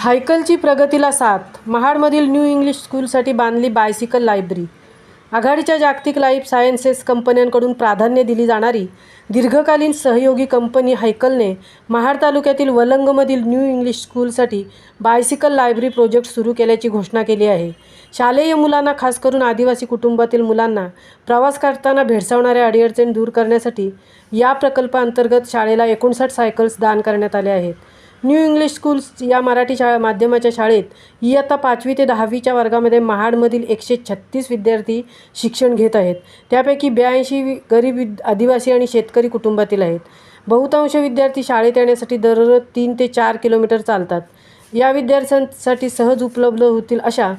हायकलची प्रगतीला साथ. महाडमधील new English स्कूलसाठी बांधली बायसिकल लायब्ररी आघाडीच्या जागतिक लाईफ सायन्सेस कंपन्यांकडून प्राधान्य दिली जाणारी दीर्घकालीन सहयोगी कंपनी हायकलने महाड तालुक्यातील वलंगमधील न्यू इंग्लिश स्कूलसाठी बायसिकल लायब्ररी प्रोजेक्ट सुरू केल्याची घोषणा केली आहे. शालेय मुलांना खास करून आदिवासी कुटुंबातील मुलांना प्रवास करताना भेडसावणाऱ्या अडीअडचणी दूर करण्यासाठी या प्रकल्पाअंतर्गत शाळेला एकोणसाठ सायकल्स दान करण्यात आले आहेत. न्यू इंग्लिश स्कूल्स या मराठी शाळा माध्यमाच्या शाळेत इयत्ता पाचवी ते दहावीच्या वर्गामध्ये महाडमधील एकशे छत्तीस विद्यार्थी शिक्षण घेत आहेत. त्यापैकी ब्याऐंशी गरीब आदिवासी आणि शेतकरी कुटुंबातील आहेत. बहुतांश विद्यार्थी शाळेत येण्यासाठी दररोज तीन ते चार किलोमीटर चालतात. या विद्यार्थ्यांसाठी सहज उपलब्ध होतील अशा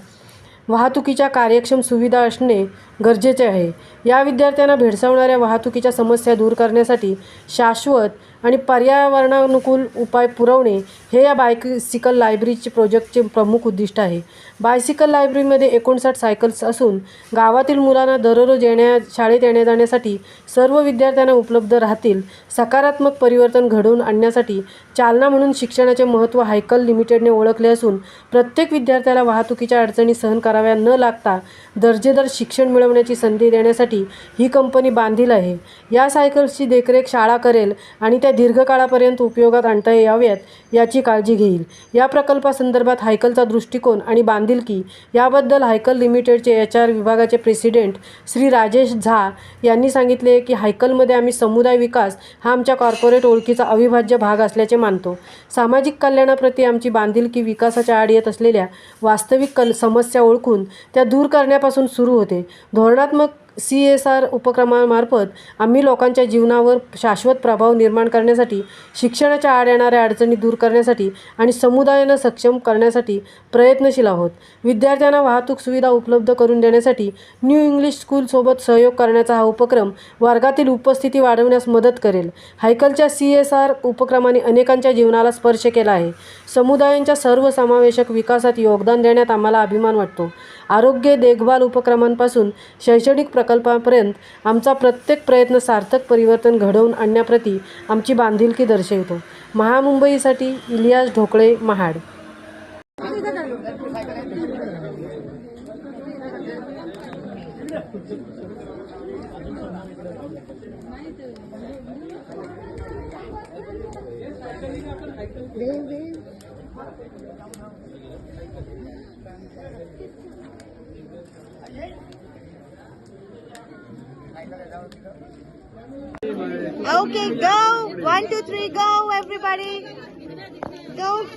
वाहतुकीच्या कार्यक्षम सुविधा असणे गरजेचे आहे. या विद्यार्थ्यांना भेडसावणाऱ्या वाहतुकीच्या समस्या दूर करण्यासाठी शाश्वत आणि पर्यावरणानुकूल उपाय पुरवणे हे या बायसिकल लायब्ररीचे प्रोजेक्टचे प्रमुख उद्दिष्ट आहे. बायसिकल लायब्ररीमध्ये एकोणसाठ सायकल्स असून गावातील मुलांना दररोज येण्या शाळेत येण्या जाण्यासाठी सर्व विद्यार्थ्यांना उपलब्ध राहतील. सकारात्मक परिवर्तन घडवून आणण्यासाठी चालना म्हणून शिक्षणाचे महत्त्व हायकल लिमिटेडने ओळखले असून प्रत्येक विद्यार्थ्याला वाहतुकीच्या अडचणी सहन करा कराव्या न लागता दर्जेदार शिक्षण मिळवण्याची संधी देण्यासाठी ही कंपनी बांधील आहे. या सायकल्सची देखरेख शाळा करेल आणि त्या दीर्घकाळापर्यंत उपयोगात आणता याव्यात याची काळजी घेईल. या प्रकल्पासंदर्भात हायकलचा दृष्टिकोन आणि बांधिलकी याबद्दल हायकल लिमिटेडचे एच आर विभागाचे प्रेसिडेंट श्री राजेश झा यांनी सांगितले की हायकलमध्ये आम्ही समुदाय विकास हा आमच्या कॉर्पोरेट ओळखीचा अविभाज्य भाग असल्याचे मानतो. सामाजिक कल्याणाप्रती आमची बांधिलकी विकासाच्या आड येत असलेल्या वास्तविक कल समस्या ओळखून ओळखून त्या दूर करण्यापासून सुरू होते. धोरणात्मक सी एस आर उपक्रमामार्फत आम्ही लोकांच्या जीवनावर शाश्वत प्रभाव निर्माण करण्यासाठी शिक्षणाच्या आड येणाऱ्या अडचणी दूर करण्यासाठी आणि समुदायानं सक्षम करण्यासाठी प्रयत्नशील आहोत. विद्यार्थ्यांना वाहतूक सुविधा उपलब्ध करून देण्यासाठी न्यू इंग्लिश स्कूलसोबत सहयोग करण्याचा हा उपक्रम वर्गातील उपस्थिती वाढवण्यास मदत करेल. हायकलच्या सी एस आर उपक्रमाने अनेकांच्या जीवनाला स्पर्श केला आहे. समुदायांच्या सर्वसमावेशक विकासात योगदान देण्यात आम्हाला अभिमान वाटतो. आरोग्य देखभाल उपक्रमांपासून शैक्षणिक प्रकल्पापर्यंत आमचा प्रत्येक प्रयत्न सार्थक परिवर्तन घडवून आणण्याप्रती आमची बांधिलकी दर्शवितो. महामुंबईसाठी इलियास ढोकळे Mahad. Okay, go. One, two, three, go, everybody. Go.